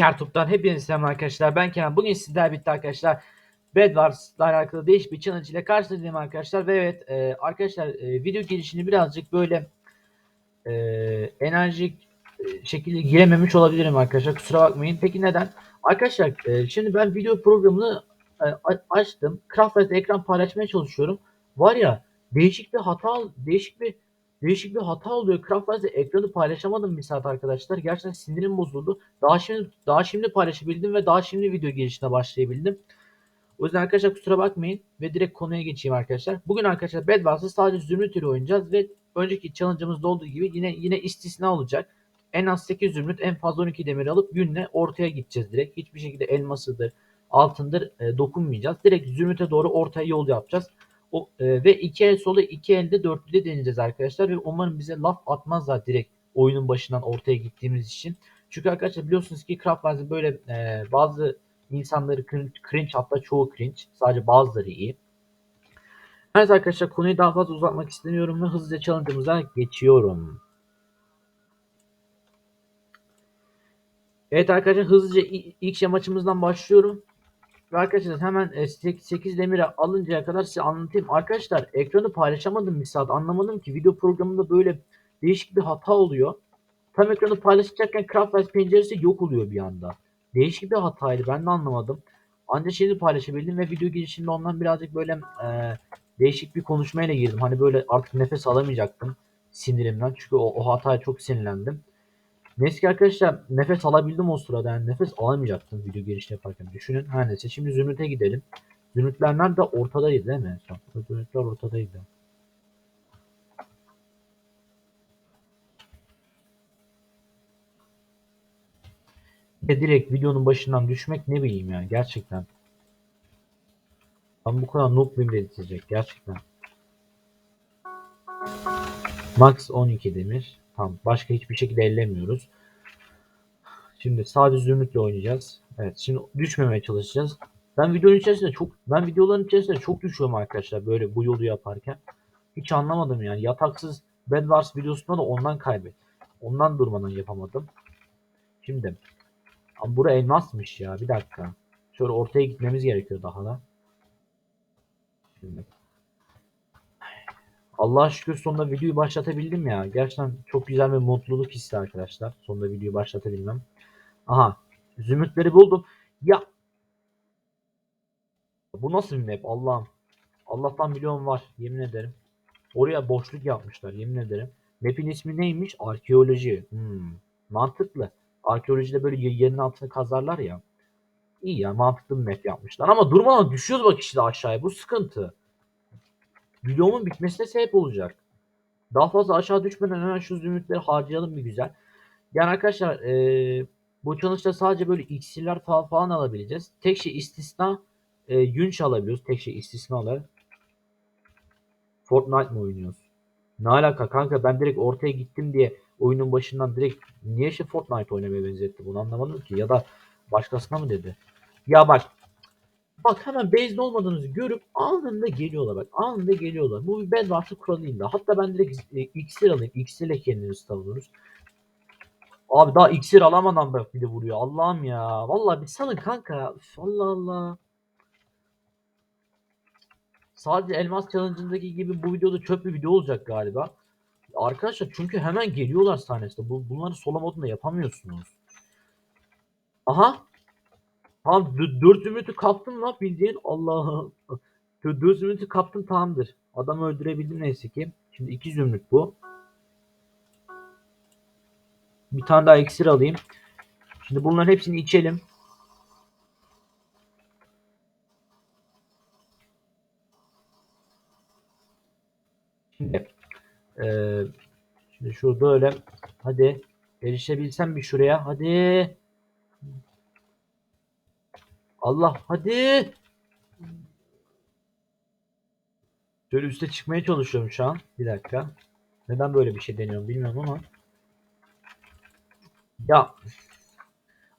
Kertup'tan hepinize selam arkadaşlar. Ben Kenan. Bugün sizler birlikte arkadaşlar Bed Wars'la alakalı değişik bir challenge ile karşınızdayım arkadaşlar. Ve evet e, arkadaşlar e, video girişini birazcık böyle e, enerjik e, şekilde girememiş olabilirim arkadaşlar. Kusura bakmayın. Peki neden? Arkadaşlar e, şimdi ben video programını e, açtım. Craft'ta ekran paylaşmaya çalışıyorum. Var ya değişik bir hata değişik bir değişik bir hata oluyor. Craft'ta ekranı paylaşamadım bir saat arkadaşlar. Gerçekten sinirim bozuldu. Daha şimdi daha şimdi paylaşabildim ve daha şimdi video girişine başlayabildim. O yüzden arkadaşlar kusura bakmayın ve direkt konuya geçeyim arkadaşlar. Bugün arkadaşlar Bed Wars'ta sadece zümrüt ile oynayacağız ve önceki challenge'ımızda olduğu gibi yine yine istisna olacak. En az 8 zümrüt en fazla 12 demir alıp günle ortaya gideceğiz direkt. Hiçbir şekilde elmasıdır, altındır e, dokunmayacağız. Direkt zümrüte doğru ortaya yol yapacağız. O, e, ve iki el solu iki elde dörtlüde deneyeceğiz arkadaşlar ve umarım bize laf atmazlar direkt oyunun başından ortaya gittiğimiz için. Çünkü arkadaşlar biliyorsunuz ki Craft Wars'da böyle e, bazı insanları cringe, cringe hatta çoğu cringe. Sadece bazıları iyi. Evet arkadaşlar konuyu daha fazla uzatmak istemiyorum ve hızlıca challenge'ımıza geçiyorum. Evet arkadaşlar hızlıca ilk şey maçımızdan başlıyorum. Ve arkadaşlar hemen e, 8 demire alıncaya kadar size anlatayım. Arkadaşlar ekranı paylaşamadım bir saat. Anlamadım ki video programında böyle değişik bir hata oluyor. Tam ekranı paylaşacakken Craftwise penceresi yok oluyor bir anda. Değişik bir hataydı. Ben de anlamadım. Ancak şimdi paylaşabildim ve video girişinde ondan birazcık böyle e, değişik bir konuşmayla girdim. Hani böyle artık nefes alamayacaktım sinirimden. Çünkü o, o hataya çok sinirlendim. Neyse arkadaşlar nefes alabildim o sırada. Yani nefes alamayacaktım video girişi yaparken. Düşünün. Her neyse şimdi Zümrüt'e gidelim. Zümrütler nerede? Ortadaydı değil mi? Zümrütler ortadaydı. Ve direkt videonun başından düşmek ne bileyim yani gerçekten. Ben bu kadar noob muyum gerçekten. Max 12 demir. Tamam başka hiçbir şekilde ellemiyoruz. Şimdi sadece Zümrüt'le oynayacağız. Evet şimdi düşmemeye çalışacağız. Ben videonun içerisinde çok ben videoların içerisinde çok düşüyorum arkadaşlar böyle bu yolu yaparken. Hiç anlamadım yani. Yataksız Bed Wars videosunda da ondan kaybet. Ondan durmadan yapamadım. Şimdi Ama bura elmasmış ya. Bir dakika. Şöyle ortaya gitmemiz gerekiyor daha da. Şimdi. Allah'a şükür sonunda videoyu başlatabildim ya. Gerçekten çok güzel bir mutluluk hissi arkadaşlar. Sonunda videoyu başlatabilmem. Aha. Zümrütleri buldum. Ya. Bu nasıl bir map Allah'ım. Allah'tan milyon var. Yemin ederim. Oraya boşluk yapmışlar. Yemin ederim. Map'in ismi neymiş? Arkeoloji. Hmm. Mantıklı. Arkeolojide böyle ye- yerin altını kazarlar ya. İyi ya mantıklı bir map yapmışlar. Ama durmadan düşüyoruz bak işte aşağıya. Bu sıkıntı. Videomun bitmesine sebep olacak. Daha fazla aşağı düşmeden hemen şu zümrütleri harcayalım bir güzel. Yani arkadaşlar eee, bu challenge'da sadece böyle iksirler falan, falan alabileceğiz. Tek şey istisna e, yünç alabiliyoruz. Tek şey istisna olarak. Fortnite mı oynuyoruz? Ne alaka kanka ben direkt ortaya gittim diye oyunun başından direkt niye işte Fortnite oynamaya benzetti bunu anlamadım ki ya da başkasına mı dedi? Ya bak bak hemen base'de olmadığınızı görüp anında geliyorlar bak anında geliyorlar. Bu bir Bedwars'ı kuralıyla. Hatta ben direkt e, iksir alayım. İksirle kendimizi savunuruz. Abi daha iksir alamadan bak bir de vuruyor. Allah'ım ya. Vallahi bir salın kanka. Üf, Allah Allah. Sadece elmas challenge'ındaki gibi bu videoda çöp bir video olacak galiba. Arkadaşlar çünkü hemen geliyorlar sahnesinde. Bu, bunları solo modunda yapamıyorsunuz. Aha. Tamam 4 zümrütü kaptım lan bildiğin. Allah'ım. 4 zümrütü kaptım tamamdır. Adamı öldürebildim neyse ki. Şimdi 2 zümrüt bu. Bir tane daha iksir alayım. Şimdi bunların hepsini içelim. Şimdi eee şimdi şurada öyle hadi erişebilsem bir şuraya hadi Allah hadi Şöyle üste çıkmaya çalışıyorum şu an. Bir dakika. Neden böyle bir şey deniyorum bilmiyorum ama. Ya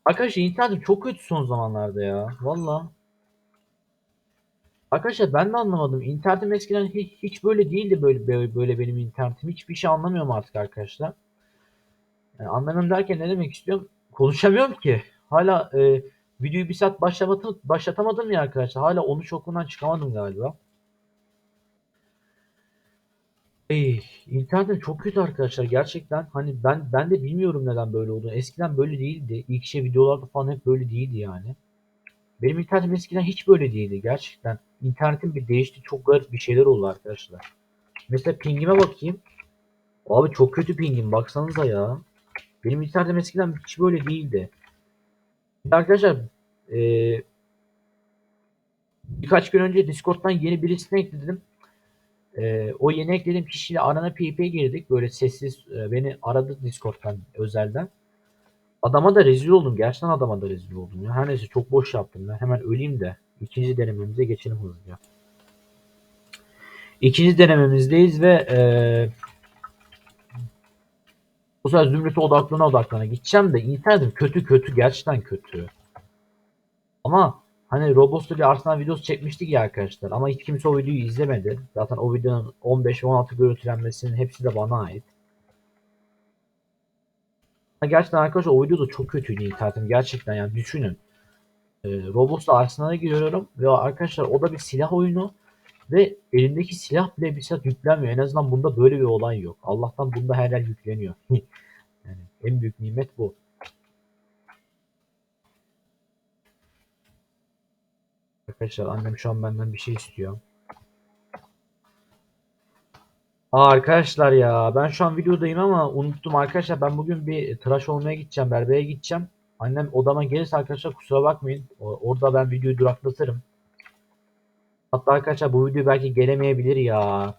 Arkadaşlar internetim çok kötü son zamanlarda ya. Valla. Arkadaşlar ben de anlamadım. İnternetim eskiden hiç, hiç böyle değildi böyle, böyle benim internetim. Hiçbir şey anlamıyorum artık arkadaşlar. Yani anlamıyorum derken ne demek istiyorum? Konuşamıyorum ki. hala e, videoyu bir saat başlamadım, başlatamadım ya arkadaşlar. Hala 13 okulundan çıkamadım galiba. Ey, internetim çok kötü arkadaşlar gerçekten. Hani ben ben de bilmiyorum neden böyle olduğunu. Eskiden böyle değildi. İlk şey videolarda falan hep böyle değildi yani. Benim internetim eskiden hiç böyle değildi gerçekten. İnternetim bir değişti. Çok garip bir şeyler oldu arkadaşlar. Mesela pingime bakayım. Abi çok kötü pingim baksanıza ya. Benim internetim eskiden hiç böyle değildi. Arkadaşlar eee, birkaç gün önce Discord'dan yeni birisini ekledim. Eee, o yeni eklediğim kişiyle arana PvP girdik. Böyle sessiz e, beni aradı Discord'dan özelden. Adama da rezil oldum. Gerçekten adama da rezil oldum ya. Her neyse çok boş yaptım ben. Hemen öleyim de ikinci denememize geçelim hızlıca. İkinci denememizdeyiz ve eee bu sefer Zümrüt'e odaklana odaklana gideceğim de internetim kötü kötü gerçekten kötü. Ama hani Roblox'ta bir Arsenal videosu çekmiştik ya arkadaşlar ama hiç kimse o videoyu izlemedi. Zaten o videonun 15 ve 16 görüntülenmesinin hepsi de bana ait. Gerçekten arkadaşlar o video da çok kötüydü internetim gerçekten yani düşünün. Ee, Roblox'ta Arsenal'a giriyorum ve arkadaşlar o da bir silah oyunu ve elimdeki silah bile bir silah yüklenmiyor. En azından bunda böyle bir olay yok. Allah'tan bunda her yer yükleniyor. yani en büyük nimet bu. Arkadaşlar annem şu an benden bir şey istiyor. Aa arkadaşlar ya ben şu an videodayım ama unuttum arkadaşlar ben bugün bir tıraş olmaya gideceğim berbere gideceğim. Annem odama gelirse arkadaşlar kusura bakmayın. Orada ben videoyu duraklatırım. Hatta arkadaşlar bu video belki gelemeyebilir ya.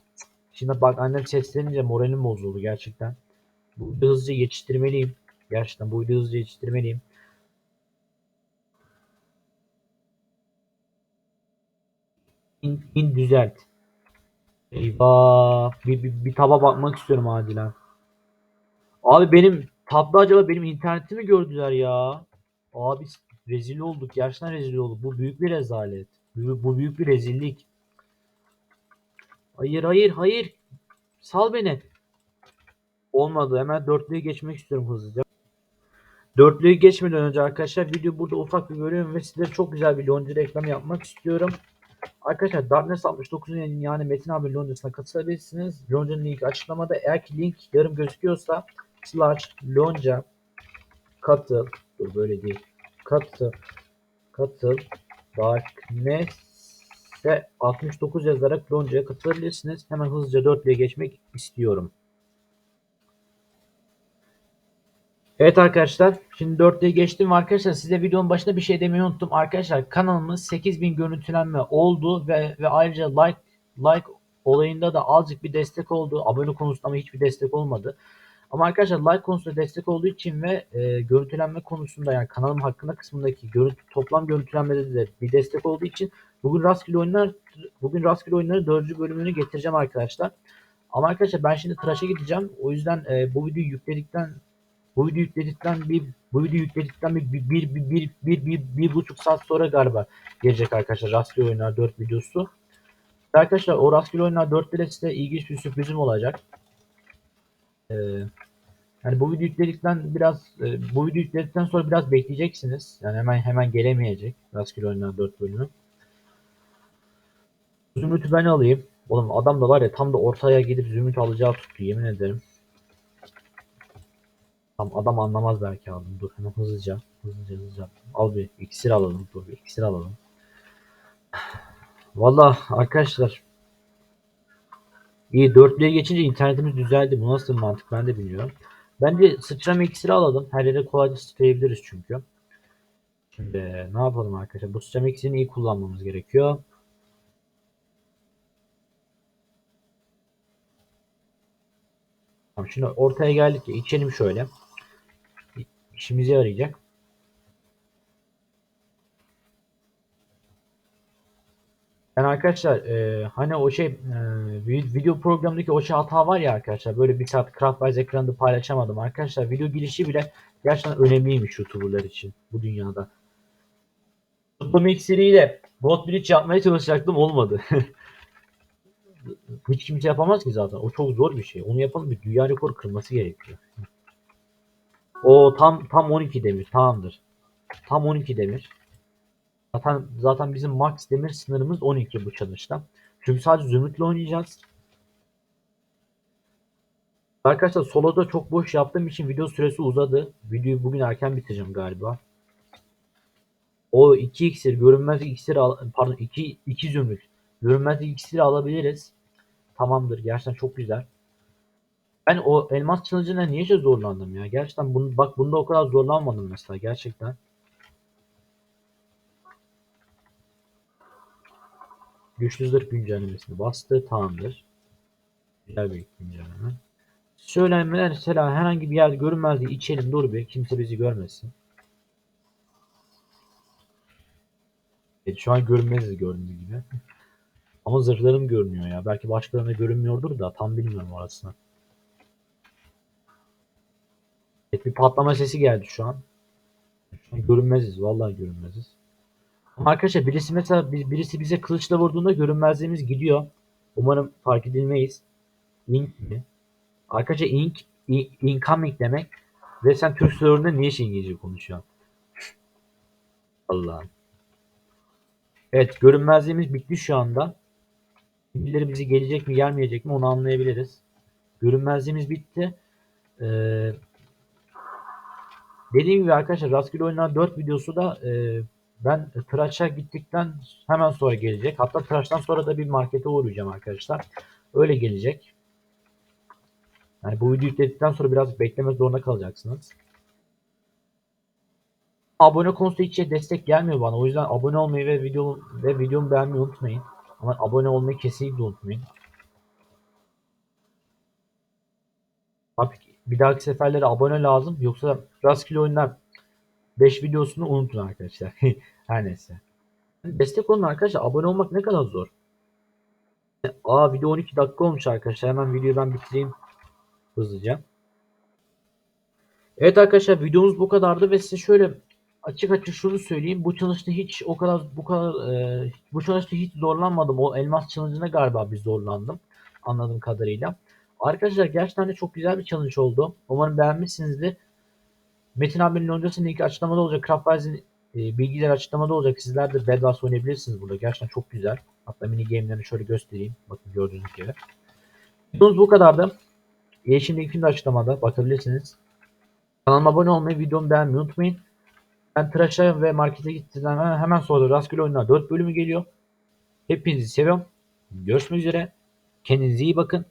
Şimdi bak annem seslenince moralim bozuldu gerçekten. Bu videoyu hızlıca yetiştirmeliyim. Gerçekten bu videoyu hızlıca yetiştirmeliyim. İn, in düzelt. Eyvah. Bir, bir, bir taba bakmak istiyorum acilen. Abi benim tabda acaba benim internetimi mi gördüler ya? Abi rezil olduk. Gerçekten rezil olduk. Bu büyük bir rezalet. Bu, büyük bir rezillik. Hayır hayır hayır. Sal beni. Olmadı. Hemen dörtlüğü geçmek istiyorum hızlıca. Dörtlüğü geçmeden önce arkadaşlar video burada ufak bir bölüm ve size çok güzel bir Lonca reklamı yapmak istiyorum. Arkadaşlar Darkness 69'un yani Metin abi Lonca'sına katılabilirsiniz. Lonca'nın linki açıklamada. Eğer ki link yarım gözüküyorsa slash lonca katıl dur böyle değil katıl katıl Darkness'e 69 yazarak Lonca'ya katılabilirsiniz. Hemen hızlıca 4'lüye geçmek istiyorum. Evet arkadaşlar şimdi 4'lüye geçtim arkadaşlar size videonun başında bir şey demeyi unuttum. Arkadaşlar kanalımız 8000 görüntülenme oldu ve ve ayrıca like like olayında da azıcık bir destek oldu. Abone konusunda ama hiçbir destek olmadı. Ama arkadaşlar like konusunda destek olduğu için ve e, görüntülenme konusunda yani kanalım hakkında kısmındaki görüntü, toplam görüntülenmede de bir destek olduğu için bugün rastgele oyunlar bugün rastgele oyunları 4. bölümünü getireceğim arkadaşlar. Ama arkadaşlar ben şimdi tıraşa gideceğim. O yüzden e, bu videoyu yükledikten bu videoyu yükledikten bir bu videoyu yükledikten bir bir bir bir bir, bir, bir, bir buçuk saat sonra galiba gelecek arkadaşlar rastgele oyunlar 4 videosu. Arkadaşlar o rastgele oyunlar 4'te de size ilginç bir sürprizim olacak. Ee, yani bu video yükledikten biraz e, bu video yükledikten sonra biraz bekleyeceksiniz. Yani hemen hemen gelemeyecek rastgele oyunlar 4 bölümü. Zümrüt'ü ben alayım. Oğlum adam da var ya tam da ortaya gidip Zümrüt alacağı tuttu yemin ederim. Tam adam anlamaz belki aldım. Dur hemen hızlıca. Hızlıca hızlıca. Al bir iksir alalım. Dur bir iksir alalım. Valla arkadaşlar iyi dörtlüye geçince internetimiz düzeldi. Bu nasıl mantık ben de bilmiyorum. Bence sıçrama iksiri alalım. Her yere kolayca sıçrayabiliriz çünkü. Şimdi ne yapalım arkadaşlar? Bu sıçrama iksirini iyi kullanmamız gerekiyor. Tamam şimdi ortaya geldik ya içelim şöyle. İşimize yarayacak. Yani arkadaşlar e, hani o şey e, vi- video programındaki o şey hata var ya arkadaşlar böyle bir saat Craftwise ekranında paylaşamadım arkadaşlar video girişi bile gerçekten önemliymiş youtuberlar için bu dünyada. Tutma iksiriyle bot bridge yapmaya çalışacaktım olmadı. Hiç kimse yapamaz ki zaten o çok zor bir şey onu yapalım bir dünya rekoru kırması gerekiyor. O tam tam 12 demir tamamdır. Tam 12 demir. Zaten zaten bizim max demir sınırımız 12 bu challenge'da. Çünkü sadece zümrütle oynayacağız. Arkadaşlar soloda çok boş yaptığım için video süresi uzadı. Videoyu bugün erken bitireceğim galiba. O 2 iksir, görünmez iksir pardon 2 2 zümrüt. Görünmez iksir alabiliriz. Tamamdır. Gerçekten çok güzel. Ben o elmas challenge'ına niye zorlandım ya? Gerçekten bunu, bak bunda o kadar zorlanmadım mesela gerçekten. Güçlü zırh güncellemesini bastı. Tamamdır. Güzel bir güncelleme. Söylenmeler mesela herhangi bir yerde görünmezliği içelim dur bir kimse bizi görmesin. Evet, şu an görünmeziz gördüğünüz gibi. Ama zırhlarım görünüyor ya. Belki başkalarına görünmüyordur da tam bilmiyorum orasını. Evet, bir patlama sesi geldi. Şu an görünmeziz. Vallahi görünmeziz. Arkadaşlar birisi mesela bir- birisi bize kılıçla vurduğunda görünmezliğimiz gidiyor. Umarım fark edilmeyiz. Ink mi? Arkadaşlar ink, i- incoming demek. Ve sen Türk serverında niye şey İngilizce konuşuyorsun? Allah'ım. Evet görünmezliğimiz bitti şu anda. Birileri bizi gelecek mi gelmeyecek mi onu anlayabiliriz. Görünmezliğimiz bitti. Ee, dediğim gibi arkadaşlar rastgele oyunlar 4 videosu da e, ben tıraşa gittikten hemen sonra gelecek. Hatta tıraştan sonra da bir markete uğrayacağım arkadaşlar. Öyle gelecek. Yani bu videoyu yükledikten sonra biraz beklemek zorunda kalacaksınız. Abone konusunda hiç şey destek gelmiyor bana. O yüzden abone olmayı ve video ve videomu beğenmeyi unutmayın. Ama abone olmayı kesinlikle unutmayın. Abi bir dahaki seferlere abone lazım. Yoksa rastgele oyunlar 5 videosunu unutun arkadaşlar. Her neyse. Destek olun arkadaşlar. Abone olmak ne kadar zor. Aa video 12 dakika olmuş arkadaşlar. Hemen videoyu ben bitireyim. Hızlıca. Evet arkadaşlar videomuz bu kadardı ve size şöyle açık açık şunu söyleyeyim. Bu challenge'da hiç o kadar bu kadar e, bu challenge'da hiç zorlanmadım. O elmas challenge'ına galiba bir zorlandım. Anladığım kadarıyla. Arkadaşlar gerçekten de çok güzel bir challenge oldu. Umarım beğenmişsinizdir. Metin abinin loncasının linki açıklamada olacak. Craftwise'in e, bilgileri açıklamada olacak. Sizler de Bedwars oynayabilirsiniz burada. Gerçekten çok güzel. Hatta mini game'lerini şöyle göstereyim. Bakın gördüğünüz gibi. Videomuz bu kadardı. Yeşil linkini de açıklamada bakabilirsiniz. Kanalıma abone olmayı, videomu beğenmeyi unutmayın. Ben tıraşa ve markete gittiğimden hemen, hemen sonra rastgele oyunlar 4 bölümü geliyor. Hepinizi seviyorum. Görüşmek üzere. Kendinize iyi bakın.